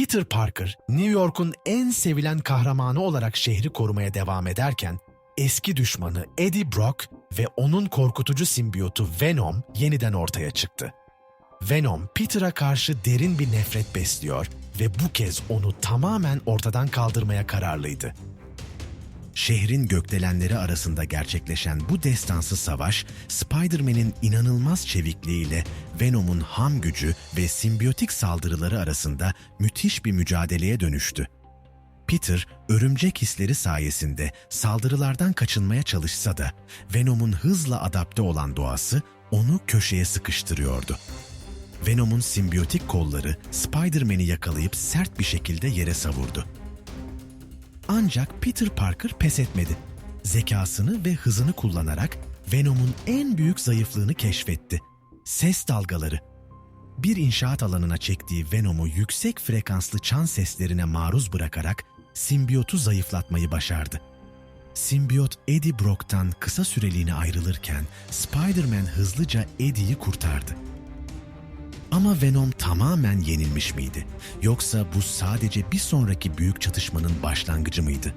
Peter Parker, New York'un en sevilen kahramanı olarak şehri korumaya devam ederken, eski düşmanı Eddie Brock ve onun korkutucu simbiyotu Venom yeniden ortaya çıktı. Venom, Peter'a karşı derin bir nefret besliyor ve bu kez onu tamamen ortadan kaldırmaya kararlıydı. Şehrin gökdelenleri arasında gerçekleşen bu destansı savaş, Spider-Man'in inanılmaz çevikliğiyle Venom'un ham gücü ve simbiyotik saldırıları arasında müthiş bir mücadeleye dönüştü. Peter, örümcek hisleri sayesinde saldırılardan kaçınmaya çalışsa da Venom'un hızla adapte olan doğası onu köşeye sıkıştırıyordu. Venom'un simbiyotik kolları Spider-Man'i yakalayıp sert bir şekilde yere savurdu. Ancak Peter Parker pes etmedi. Zekasını ve hızını kullanarak Venom'un en büyük zayıflığını keşfetti. Ses dalgaları. Bir inşaat alanına çektiği Venom'u yüksek frekanslı çan seslerine maruz bırakarak simbiyotu zayıflatmayı başardı. Simbiyot Eddie Brock'tan kısa süreliğine ayrılırken Spider-Man hızlıca Eddie'yi kurtardı. Ama Venom tamamen yenilmiş miydi? Yoksa bu sadece bir sonraki büyük çatışmanın başlangıcı mıydı?